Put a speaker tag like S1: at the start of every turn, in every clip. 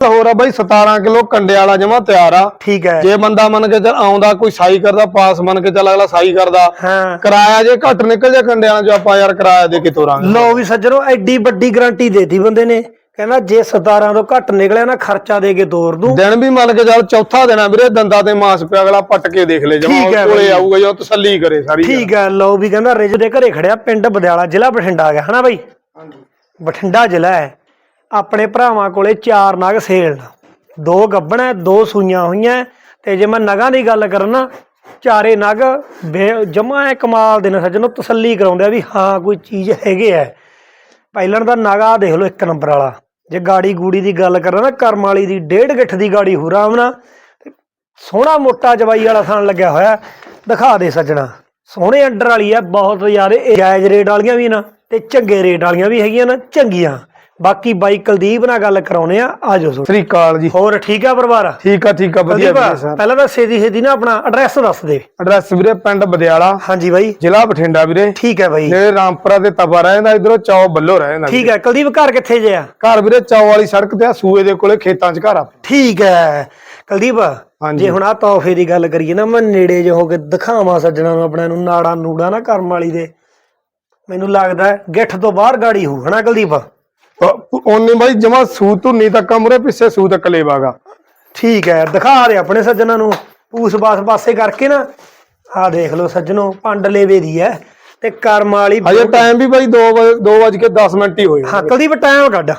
S1: ਹੋਰ ਆ ਬਾਈ 17 ਕਿਲੋ ਕੰਡੇ ਵਾਲਾ ਜਮਾ ਤਿਆਰ ਆ।
S2: ਠੀਕ ਹੈ।
S1: ਜੇ ਬੰਦਾ ਮੰਨ ਕੇ ਚੱਲ ਆਉਂਦਾ ਕੋਈ ਸਾਈ ਕਰਦਾ ਪਾਸ ਮੰਨ ਕੇ ਚੱਲ ਅਗਲਾ ਸਾਈ ਕਰਦਾ।
S2: ਹਾਂ।
S1: ਕਿਰਾਇਆ ਜੇ ਘੱਟ ਨਿਕਲ ਜਾ ਕੰਡੇ ਵਾਲਾ ਜੋ ਆਪਾਂ ਯਾਰ ਕਿਰਾਇਆ ਦੇ ਕੇ ਤੋਰਾਂਗੇ।
S2: ਲੋ ਵੀ ਸੱਜਣੋ ਐਡੀ ਵੱਡੀ ਗਾਰੰਟੀ ਦੇਤੀ ਬੰਦੇ ਨੇ। ਕਹਿੰਦਾ ਜੇ 17 ਤੋਂ ਘੱਟ ਨਿਕਲਿਆ ਨਾ ਖਰਚਾ ਦੇ ਕੇ ਤੋਰ ਦੂੰ।
S1: ਦਿਨ ਵੀ ਮੰਨ ਕੇ ਚੱਲ ਚੌਥਾ ਦੇਣਾ ਵੀਰੇ ਦੰਦਾਂ ਤੇ ਮਾਸ ਪਿਆ ਅਗਲਾ ਪੱਟ ਕੇ ਦੇਖ ਲੈ ਜਮਾ ਕੋਲੇ। ਆਊਗਾ ਜੋ ਤਸੱਲੀ ਕਰੇ ਸਾਰੀ
S2: ਠੀਕ ਹੈ ਲੋ ਵੀ ਕਹਿੰਦਾ ਰਿਜ ਦੇ ਘਰੇ ਖੜਿਆ ਪਿੰਡ ਬਦਿਆਲਾ ਜ਼ਿਲ੍ਹਾ ਬਠਿੰਡਾ ਆ ਗਿਆ ਹਨਾ ਬਾਈ? ਬਠਿੰਡਾ ਜ਼ਿਲ੍ਹਾ ਹੈ। ਆਪਣੇ ਭਰਾਵਾਂ ਕੋਲੇ ਚਾਰ ਨਗ ਸੇਲ ਦੋ ਗੱਬਣ ਹੈ ਦੋ ਸੂਈਆਂ ਹੋਈਆਂ। ਤੇ ਜੇ ਮੈਂ ਨਗਾਂ ਦੀ ਗੱਲ ਕਰਾਂ ਨਾ, ਚਾਰੇ ਨਗ ਜਮਾ ਹੈ ਕਮਾਲ ਦੇ ਨੇ ਸੱਜਣੋ, ਤਸੱਲੀ ਕਰਾਉਂਦੇ ਆ ਵੀ ਹਾਂ, ਕੋਈ ਚੀਜ਼ ਹੈਗੇ ਆ ਪਹਿਲਾਂ ਦਾ ਨਗਾ ਦੇਖ ਲਓ ਇੱਕ ਨੰਬਰ ਵਾਲਾ। ਜੇ ਗਾੜੀ ਗੂੜੀ ਦੀ ਗੱਲ ਕਰਾਂ ਨਾ, ਕਰਮ ਵਾਲੀ ਦੀ, ਡੇਢ ਗਿੱਠ ਦੀ ਗਾੜੀ ਹੋ ਰਾਮਨਾ ਸੋਹਣਾ ਮੋਟਾ ਜਵਾਈ ਵਾਲਾ ਥਾਣ ਲੱਗਿਆ ਹੋਇਆ। ਦਿਖਾ ਦੇ ਸੱਜਣਾ। ਸੋਹਣੇ ਅੰਡਰ ਵਾਲੀ ਆ ਬਹੁਤ ਜ਼ਿਆਦਾ ਇਹ ਜਾਇਜ਼ ਰੇਟ ਵਾਲੀਆਂ ਵੀ ਨਾ, ਤੇ ਚੰਗੇ ਰੇਟ ਵਾਲੀਆਂ ਵੀ ਹੈਗੀਆਂ ਨਾ, ਚੰਗੀਆਂ। ਬਾਕੀ ਬਾਈ ਕੁਲਦੀਪ ਨਾਲ ਗੱਲ ਕਰਾਉਨੇ ਆ ਆਜੋ ਸੋ।
S1: ਸ੍ਰੀ ਅਕਾਲ ਜੀ।
S2: ਹੋਰ ਠੀਕ ਆ ਪਰਿਵਾਰ?
S1: ਠੀਕ ਆ ਠੀਕ ਆ ਵਧੀਆ ਵੀਰੇ ਸਰ।
S2: ਪਹਿਲਾਂ ਤਾਂ ਛੇਤੀ ਛੇਤੀ ਨਾ ਆਪਣਾ ਐਡਰੈਸ ਦੱਸ ਦੇ।
S1: ਐਡਰੈਸ ਵੀਰੇ ਪਿੰਡ ਬਦਿਆਲਾ।
S2: ਹਾਂਜੀ ਬਾਈ।
S1: ਜ਼ਿਲ੍ਹਾ ਬਠਿੰਡਾ ਵੀਰੇ।
S2: ਠੀਕ ਹੈ ਬਾਈ।
S1: ਜਿਹੜੇ ਰਾਮਪੁਰਾ ਤੇ ਤਪਾ ਰਹਿੰਦਾ ਇਧਰੋਂ ਚੌ ਬੱਲੋ ਰਹਿੰਦਾ
S2: ਠੀਕ ਹੈ ਕੁਲਦੀਪ ਘਰ ਕਿੱਥੇ ਜੇ ਆ?
S1: ਘਰ ਵੀਰੇ ਚੌ ਵਾਲੀ ਸੜਕ ਤੇ ਆ ਸੂਏ ਦੇ ਕੋਲੇ ਖੇਤਾਂ 'ਚ ਘਰ ਆ।
S2: ਠੀਕ ਹੈ ਕੁਲਦੀਪ। ਜੇ ਹੁਣ ਆ ਤੋਹਫੇ ਦੀ ਗੱਲ ਕਰੀਏ ਨਾ ਮੈਂ ਨੇੜੇ ਜੋ ਹੋ ਕੇ ਦਿਖਾਵਾਂ ਸੱਜਣਾ ਨੂੰ ਆਪਣਾ ਨੂੰ ਨਾੜਾ ਨੂੜਾ ਨਾ ਕਰਮ ਵਾਲੀ ਦੇ। ਮੈਨੂੰ ਲੱਗਦਾ ਗਿੱਠ ਤੋਂ ਬਾਹਰ ਗਾੜੀ ਹੋ ਹਨਾ ਕੁਲਦੀਪ?
S1: ਉਹਨੇ ਬਾਈ ਜਮਾ ਸੂ ਧੁੰਨੀ ਤੱਕ ਮੁਰੇ ਪਿੱਛੇ ਸੂ ਤੱਕ ਲੇਵਾਗਾ
S2: ਠੀਕ ਹੈ ਦਿਖਾ ਦੇ ਆਪਣੇ ਸੱਜਣਾ ਨੂੰ। ਪੂਸ ਬਾਸ ਪਾਸੇ ਕਰਕੇ ਨਾ। ਆ ਦੇਖ ਲਓ ਸੱਜਣੋ ਪੰਡ ਲੇਵੇ ਦੀ ਹੈ ਤੇ ਕਰਮ ਵਾਲੀ
S1: ਅਜੇ ਟਾਈਮ ਵੀ ਬਾਈ 2 2 ਵਜ ਕੇ 10 ਮਿੰਟ ਹੀ ਹੋਏ
S2: ਹਾਂ ਕੁਲਦੀਪ ਟਾਈਮ ਕੱਢ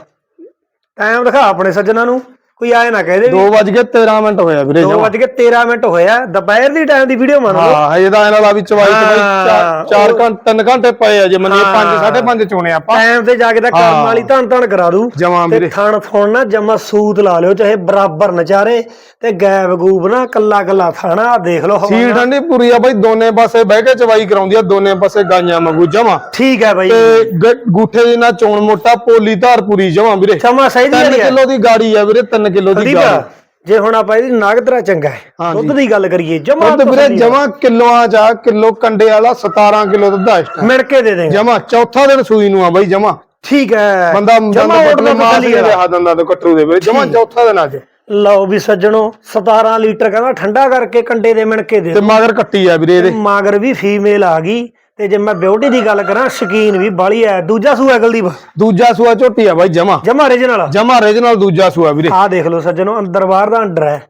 S2: ਟਾਈਮ ਦਿਖਾ ਆਪਣੇ ਸੱਜਣਾ ਨੂੰ। ਕੋਈ ਆਏ ਨਾ ਕਹਦੇ
S1: 2 ਵਜ ਕੇ 13 ਮਿੰਟ ਹੋਇਆ ਵੀਰੇ
S2: 2
S1: ਜਮਾਂ।
S2: ਵਜੇ 13 ਮਿੰਟ ਹੋਇਆ ਦੁਪਹਿਰ ਦੀ ਟਾਈਮ ਦੀ ਵੀਡੀਓ ਮੰਨ ਲਓ।
S1: ਹਾਂ ਤਾਂ ਇਹਨਾਂ ਦਾ ਵੀ ਚਵਾਈ ਬਾਈ 4 ਘੰਟੇ 3 ਘੰਟੇ ਪਏ ਆ ਜੇ ਮੰਨੀਏ 5
S2: ਹਾਂ।
S1: 5:30 ਚੋਣੇ ਆਪਾਂ।
S2: ਟਾਈਮ ਤੇ ਜਾ ਕੇ ਤਾਂ ਕਰਮ
S1: ਹਾਂ।
S2: ਵਾਲੀ ਧਣ ਧਣ ਕਰਾ ਦੂ
S1: ਜਮਾਂ ਵੀਰੇ।
S2: ਥਣ ਥਣ ਨਾ ਜਮਾ ਸੂਤ ਲਾ ਲਿਓ ਚਾਹੇ ਬਰਾਬਰ ਨਚਾਰੇ ਤੇ ਗੈਬ ਗੂਬ ਨਾ ਕੱਲਾ ਕੱਲਾ ਥਾਣਾ ਦੇਖ ਲਓ
S1: ਸੀ
S2: ਹਵਾਨਾ।
S1: ਠੰਡੀ ਪੂਰੀ ਆ ਬਾਈ ਦੋਨੇ ਪਾਸੇ ਬਹਿ ਕੇ ਚਵਾਈ ਕਰਾਉਂਦੀ ਆ ਦੋਨੇ ਪਾਸੇ ਗਾਈਆਂ ਮੰਗੂ ਜਮਾ।
S2: ਠੀਕ ਹੈ ਬਾਈ।
S1: ਤੇ ਗੂਠੇ ਦੇ ਨਾਲ ਚੋਣ ਮੋਟਾ ਪੋਲੀ ਧਾਰ ਪੂਰੀ ਜਮਾ ਵੀਰੇ।
S2: ਜਮਾ ਸਹੀ ਦੀ
S1: 3
S2: ਹੈ
S1: ਕਿਲੋ ਦੀ ਗਾੜੀ ਆ ਵੀਰੇ 3 ਕਿਲੋ ਦੀ ਗਾੜੀ
S2: ਜੇ ਹੁਣ ਆਪਾਂ ਇਹਦੀ ਨਾਗਦਰਾ ਚੰਗਾ ਹੈ। ਦੁੱਧ ਦੀ ਗੱਲ ਕਰੀਏ ਜਮਾ
S1: ਦੁੱਧ ਵੀਰੇ ਜਮਾ ਕਿਲੋਆਂ ਚ ਆ ਕਿਲੋ ਕੰਡੇ ਵਾਲਾ 17 ਕਿਲੋ ਦੁੱਧ ਆ ਇਸ
S2: ਮਿਣ ਕੇ ਦੇ ਦੇ
S1: ਜਮਾ ਚੌਥਾ ਦਿਨ ਸੂਈ ਨੂੰ ਆ ਬਾਈ ਜਮਾ।
S2: ਠੀਕ ਹੈ।
S1: ਬੰਦਾ
S2: ਜਮਾ ਤਸੱਲੀ
S1: ਨਹੀਂ
S2: ਵਾਲਾ।
S1: ਰਿਹਾ ਦੰਦਾਂ ਤੋਂ ਕਟਰੂ ਦੇ ਵੀਰੇ। ਜਮਾ ਚੌਥਾ ਦਿਨ ਅੱਜ
S2: ਲਓ ਵੀ ਸੱਜਣੋ 17 ਲੀਟਰ ਕਹਿੰਦਾ ਠੰਡਾ ਕਰਕੇ ਕੰਡੇ ਦੇ ਮਿਣ ਕੇ ਦੇ
S1: ਤੇ ਮਗਰ ਕੱਟੀ ਆ ਵੀਰੇ ਇਹਦੇ।
S2: ਮਾਗਰ ਵੀ ਫੀਮੇਲ ਆ ਗਈ। ਤੇ ਜੇ ਮੈਂ ਬਿਊਟੀ ਦੀ ਗੱਲ ਕਰਾਂ ਸ਼ਕੀਨ ਵੀ ਬਾਲੀ ਹੈ ਦੂਜਾ ਸੂਆ ਗਲਦੀਪ
S1: ਦੂਜਾ ਸੂਆ ਝੋਟੀ ਆ ਬਾਈ ਜਮਾ।
S2: ਜਮਾ ਰੀਜਨਲ
S1: ਜਮਾ ਰੀਜਨਲ ਦੂਜਾ ਸੂਆ ਵੀਰੇ।
S2: ਆਹ ਦੇਖ ਲਓ ਸੱਜਣੋ ਅੰਦਰ ਬਾਹਰ ਦਾ ਅੰਡਰ ਹੈ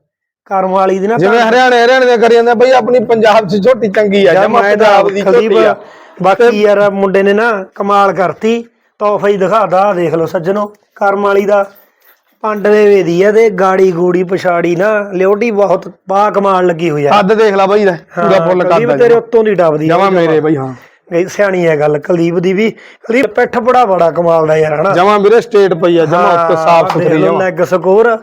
S2: ਕਰਮ ਵਾਲੀ ਦੀ ਨਾ
S1: ਜਿਵੇਂ ਹਰਿਆਣੇ ਹਰਿਆਣੇ ਦੇ ਕਰੀ ਜਾਂਦੇ ਬਈ ਆਪਣੀ ਪੰਜਾਬ 'ਚ ਝੋਟੀ ਚੰਗੀ ਆ ਜਮਾ ਪੰਜਾਬ ਦੀ ਝੋਟੀ ਆ।
S2: ਬਾਕੀ ਯਾਰ ਮੁੰਡੇ ਨੇ ਨਾ ਕਮਾਲ ਕਰਤੀ। ਤੋਹਫਾ ਹੀ ਦਿਖਾਦਾ ਦੇਖ ਲਓ ਸੱਜਣੋ ਕਰਮ ਵਾਲੀ ਦਾ। ਪੰਡ ਦੇ ਵੇਦੀ ਹੈ ਤੇ ਗਾੜੀ ਗੂੜੀ ਪਛਾੜੀ ਨਾ ਲਿਓਟੀ ਬਹੁਤ ਬਾ ਕਮਾਲ ਲੱਗੀ ਹੋਈ ਆ।
S1: ਕੱਦ ਦੇਖ ਲੈ ਬਾਈ ਦਾ ਪੂਰਾ ਫੁੱਲ ਕੱਦ
S2: ਤੇਰੇ ਉੱਤੋਂ ਦੀ ਟੱਪਦੀ
S1: ਜਮਾ ਮੇਰੇ ਬਾਈ ਹਾਂ।
S2: ਇਹ ਸਿਆਣੀ ਹੈ ਗੱਲ ਕੁਲਦੀਪ ਦੀ ਵੀ। ਕੁਲਦੀਪ ਪਿੱਠ ਬੜਾ ਬੜਾ ਕਮਾਲ ਦਾ ਯਾਰ ਹਨਾ?
S1: ਜਮਾ ਵੀਰੇ ਸਟੇਟ ਪਈ ਆ ਜਮਾ ਉੱਤੇ ਸਾਫ਼ ਸੁਥਰੀ ਜਮਾ
S2: ਲੈਗ ਸਕੋਰ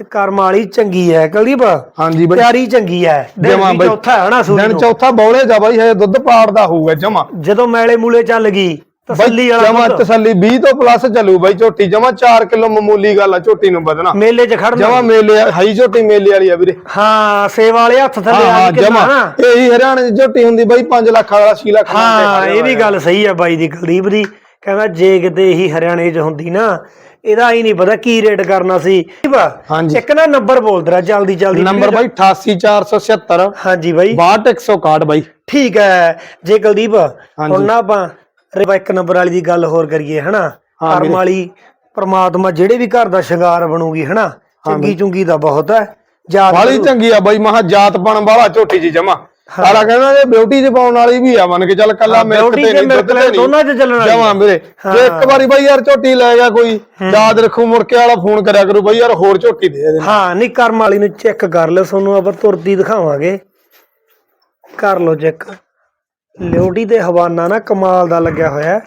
S2: ਤੇ ਕਰਮ ਵਾਲੀ ਚੰਗੀ ਹੈ ਕੁਲਦੀਪ।
S1: ਹਾਂਜੀ ਬਾਈ।
S2: ਤਿਆਰੀ ਚੰਗੀ ਹੈ ਦਿਨ। ਚੌਥਾ ਹੈ ਨਾ ਸੂਰੀ
S1: ਦਿਨ। ਚੌਥਾ ਬੌਲੇ ਜਾ ਬਾਈ ਹਜੇ ਦੁੱਧ ਪਾੜਦਾ ਹੋਊਗਾ ਜਮਾ।
S2: ਜਦੋਂ ਮੈਲੇ ਮੂਲੇ ਚੱਲ ਗਈ ਤਸੱਲੀ ਵਾਲਾ
S1: ਜਮਾ
S2: ਦੁੱਧ।
S1: ਤਸੱਲੀ 20 ਤੋਂ ਪਲੱਸ ਚੱਲੂ ਬਾਈ ਝੋਟੀ ਜਮਾ 4 ਕਿਲੋ ਮਾਮੂਲੀ ਗੱਲ ਆ ਝੋਟੀ ਨੂੰ ਵਧਣਾ।
S2: ਮੇਲੇ 'ਚ ਖੜਨਾ।
S1: ਜਮਾ ਮੇਲੇ ਹਾਈ ਝੋਟੀ ਮੇਲੇ ਵਾਲੀ ਆ ਵੀਰੇ।
S2: ਹਾਂ ਸੇਵਾ ਵਾਲੇ ਹੱਥ ਥੱਲੇ ਆ
S1: ਹਾਂ
S2: ਕੇ
S1: ਜਮਾ।
S2: ਨਾ
S1: ਇਹੀ ਹਰਿਆਣੇ ਦੀ ਝੋਟੀ ਹੁੰਦੀ ਬਾਈ 5 ਲੱਖ ਵਾਲਾ 6 ਲੱਖ ਤੇ
S2: ਹਾਂ
S1: ਖੜੇ
S2: ਇਹ ਵੀ ਗੱਲ ਸਹੀ ਹੈ ਬਾਈ ਦੀ ਕੁਲਦੀਪ ਦੀ। ਕਹਿੰਦਾ ਜੇ ਕਿਤੇ ਇਹੀ ਹਰਿਆਣੇ 'ਚ ਹੁੰਦੀ ਨਾ ਇਹਦਾ ਹੀ ਨਹੀਂ ਪਤਾ ਕੀ ਰੇਟ ਕਰਨਾ ਸੀ।
S1: ਹਾਂਜੀ।
S2: ਇੱਕ ਨਾ ਨੰਬਰ ਬੋਲ ਦਰਾ ਜਲਦੀ ਜਲਦੀ।
S1: ਨੰਬਰ ਬਾਈ 88477
S2: ਹਾਂਜੀ ਬਾਈ।
S1: 62161 ਬਾਈ।
S2: ਠੀਕ ਹੈ ਜੇ ਕੁਲਦੀਪ। ਹੁਣ ਨਾ ਆਪਾਂ ਰੇ ਇੱਕ ਨੰਬਰ ਵਾਲੀ ਦੀ ਗੱਲ ਹੋਰ ਕਰੀਏ ਹਨਾ?
S1: ਹਾਂ
S2: ਕਰਮ
S1: ਵੀਰੇ।
S2: ਵਾਲੀ ਪ੍ਰਮਾਤਮਾ ਜਿਹੜੇ ਵੀ ਘਰ ਦਾ ਸ਼ਿੰਗਾਰ ਬਣੂਗੀ ਹਨਾ? ਚੰਗੀ ਚੁੰਗੀ ਦਾ ਬਹੁਤ ਹੈ। ਜਾਤ
S1: ਵਾਲੀ ਚੰਗੀ ਆ ਬਾਈ ਮਹਾ ਜਾਤਪਣ ਵਾਲਾ ਝੋਟੀ ਜੀ ਜਮਾ। ਸਾਰਾ ਕਹਿੰਦਾ ਇਹ ਬਿਊਟੀ ਚ ਪਾਉਣ ਵਾਲੀ ਵੀ ਆ ਮੰਨ ਕੇ ਚੱਲ ਕੱਲਾ ਮਿਲਕ
S2: beauty
S1: ਤੇ
S2: ਤੇ
S1: ਨਹੀਂ
S2: milk
S1: ਦੁੱਧ ਤੇ
S2: ਦੋਨਾਂ 'ਚ ਚੱਲਣ ਵਾਲੀ
S1: ਜਮਾ। ਵੀਰੇ। ਜੇ ਇੱਕ ਵਾਰੀ ਬਾਈ ਯਾਰ ਝੋਟੀ ਲੈ ਗਿਆ ਕੋਈ ਯਾਦ ਰੱਖੂ ਮੁੜ ਕੇ ਵਾਲਾ ਫੋਨ ਕਰਿਆ ਕਰੂ ਬਾਈ ਯਾਰ ਹੋਰ ਝੋਟੀ ਦੇ ਦੇ।
S2: ਹਾਂ ਨਹੀਂ ਕਰਮ ਵਾਲੀ ਨੂੰ ਚੈੱਕ ਕਰ ਲਿਓ ਤੁਹਾਨੂੰ ਆਪਾਂ ਤੁਰਦੀ ਦਿਖਾਵਾਂਗੇ। ਕਰ ਲਓ ਚੈੱਕ। ਲਿਓਟੀ ਤੇ ਹਵਾਨਾ ਨਾ ਕਮਾਲ ਦਾ ਲੱਗਿਆ ਹੋਇਆ।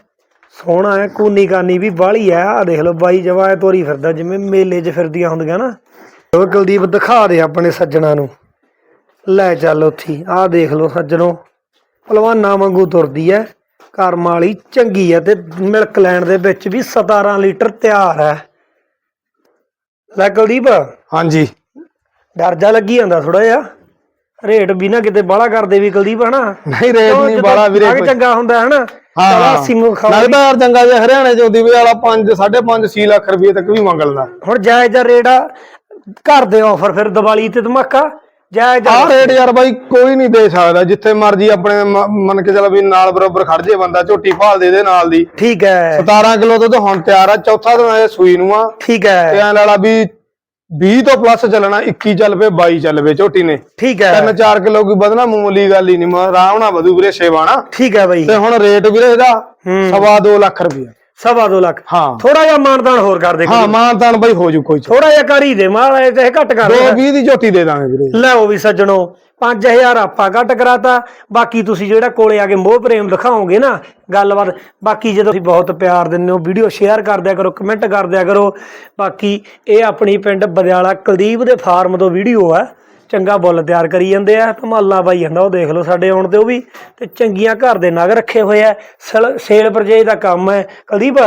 S2: ਸੋਹਣਾ ਹੈ ਕੂਨੀ ਕਾਨੀ ਵੀ ਬਾਹਲੀ ਹੈ ਆ ਦੇਖ ਲਓ ਬਾਈ ਜਵਾ ਤੋਰੀ ਫਿਰਦਾ ਜਿਵੇਂ ਮੇਲੇ 'ਚ ਫਿਰਦੀਆਂ ਹੁੰਦੀਆਂ ਨਾ। ਉਹ ਕੁਲਦੀਪ ਦਿਖਾ ਦੇ ਆਪਣੇ ਸੱਜਣਾ ਨੂੰ। ਲੈ ਚੱਲ ਉੱਥੀ ਆਹ ਦੇਖ ਲਓ ਸੱਜਣੋ। ਪਹਿਲਵਾਨਾਂ ਵਾਂਗੂ ਤੁਰਦੀ ਹੈ ਕਰਮ ਵਾਲੀ ਚੰਗੀ ਹੈ ਤੇ ਮਿਲਕ ਲੈਣ ਦੇ ਵਿੱਚ ਵੀ 17 ਲੀਟਰ ਤਿਆਰ ਹੈ ਲੈ ਕੁਲਦੀਪ।
S1: ਹਾਂਜੀ।
S2: ਡਰ ਜਾ ਲੱਗੀ ਜਾਂਦਾ ਥੋੜਾ ਜਿਹਾ। ਰੇਟ ਵੀ ਨਾ ਕਿਤੇ ਬਾਹਲਾ ਕਰਦੇ ਵੀ ਕੁਲਦੀਪ ਹਨਾ?
S1: ਨਹੀਂ ਰੇਟ ਨਹੀਂ ਬਾਲਾ ਵੀਰੇ ਕੋਈ।
S2: ਚੰਗਾ ਹੁੰਦਾ ਹਨਾ?
S1: ਹਾਂ
S2: ਸਿੰਗੋ ਖਾਓ।
S1: ਲੱਗਦਾ ਯਾਰ ਚੰਗਾ ਜਿਹਾ ਹਰਿਆਣੇ ਚ ਉਹਦੀ ਵੀ ਵਾਲਾ 5 5.5 6 ਲੱਖ ਰੁਪਏ ਤੱਕ ਵੀ ਮੰਗ ਲੈਂਦਾ
S2: ਹੁਣ ਜਾਇਜ਼ ਦਾ ਰੇਟ ਆ ਘਰ ਦੇ ਆਫਰ ਫਿਰ ਦੀਵਾਲੀ ਤੇ ਧਮਾਕਾ ਜਾਇਜ਼
S1: ਰੇਟ ਯਾਰ ਬਾਈ ਕੋਈ ਨਹੀਂ ਦੇ ਸਕਦਾ ਜਿੱਥੇ ਮਰਜ਼ੀ ਆਪਣੇ ਮੰਨ ਕੇ ਚੱਲ ਵੀ ਨਾਲ ਬਰਾਬਰ ਖੜ ਜੇ ਬੰਦਾ ਝੋਟੀ ਭਾਲ ਦੇ ਦੇ ਨਾਲ ਦੀ।
S2: ਠੀਕ ਹੈ।
S1: 17 ਕਿਲੋ ਦੁੱਧ ਹੁਣ ਤਿਆਰ ਆ ਚੌਥਾ ਦਿਨ ਇਹ ਸੂਈ ਨੂੰ ਆ।
S2: ਠੀਕ
S1: ਤੇ
S2: ਹੈ
S1: ਐਂ ਲਾਲਾ ਵੀ 20 ਤੋਂ ਪਲੱਸ ਚੱਲਣਾ 21 ਚੱਲ ਪਏ 22 ਚੱਲ ਪਏ ਝੋਟੀ ਨੇ।
S2: ਠੀਕ ਹੈ।
S1: 3-4 ਕਿਲੋ ਕੋਈ ਵਧਣਾ ਮਾਮੂਲੀ ਗੱਲ ਹੀ ਨਹੀਂ ਆਰਾਮ ਨਾਲ ਵਧੂ ਵੀਰੇ ਸੇਵਾਣਾ
S2: ਠੀਕ ਹੈ ਬਈ।
S1: ਤੇ ਹੁਣ ਰੇਟ ਵੀਰੇ ਇਹਦਾ
S2: ਹੂੰ।
S1: ਸਵਾ ਦੋ ਲੱਖ ਰੁਪਏ
S2: ਸਵਾ ਦੋ ਲੱਖ।
S1: ਹਾਂ।
S2: ਥੋੜਾ ਜਿਹਾ ਮਾਨਦਾਨ ਹੋਰ ਕਰ ਦੇ
S1: ਹਾਂ ਮਾਨ ਤਾਨ ਬਾਈ ਹੋ ਜੂ ਕੋਈ
S2: ਥੋੜਾ ਜਿਹਾ ਕਰ ਹੀ ਦੇ ਮਾਲ ਇਹ ਤੇ ਘੱਟ ਕਰ
S1: ਦੋ
S2: ਦੇ।
S1: 20 ਦੀ ਝੋਟੀ ਦੇ ਦਾਂਗੇ ਵੀਰੇ।
S2: ਲੈ ਉਹ ਵੀ ਸੱਜਣੋ 5000 ਆਪਾਂ ਘੱਟ ਕਰਾਤਾ। ਬਾਕੀ ਤੁਸੀਂ ਜਿਹੜਾ ਕੋਲੇ ਆ ਕੇ ਮੋਹ ਪ੍ਰੇਮ ਦਿਖਾਓਗੇ ਨਾ ਗੱਲਬਾਤ। ਬਾਕੀ ਜਦੋਂ ਤੁਸੀਂ ਬਹੁਤ ਪਿਆਰ ਦਿੰਦੇ ਹੋ ਵੀਡੀਓ ਸ਼ੇਅਰ ਕਰ ਦਿਆ ਕਰੋ ਕਮੈਂਟ ਕਰ ਦਿਆ ਕਰੋ। ਬਾਕੀ ਇਹ ਆਪਣੀ ਪਿੰਡ ਬਦਿਆਲਾ ਕੁਲਦੀਪ ਦੇ ਫਾਰਮ ਤੋਂ ਵੀਡੀਓ ਆ। ਚੰਗਾ ਬੁੱਲ ਤਿਆਰ ਕਰੀ ਜਾਂਦੇ ਆ, ਧਮਾਲਾ ਪਾਈ ਜਾਂਦਾ, ਉਹ ਦੇਖ ਲਓ ਸਾਡੇ ਆਉਣ ਤੇ ਉਹ ਵੀ, ਤੇ ਚੰਗੀਆਂ ਘਰ ਦੇ ਨਗ ਰੱਖੇ ਹੋਏ ਆ ਸੇਲ ਪਰਚੇਜ ਦਾ ਕੰਮ ਹੈ। ਕੁਲਦੀਪ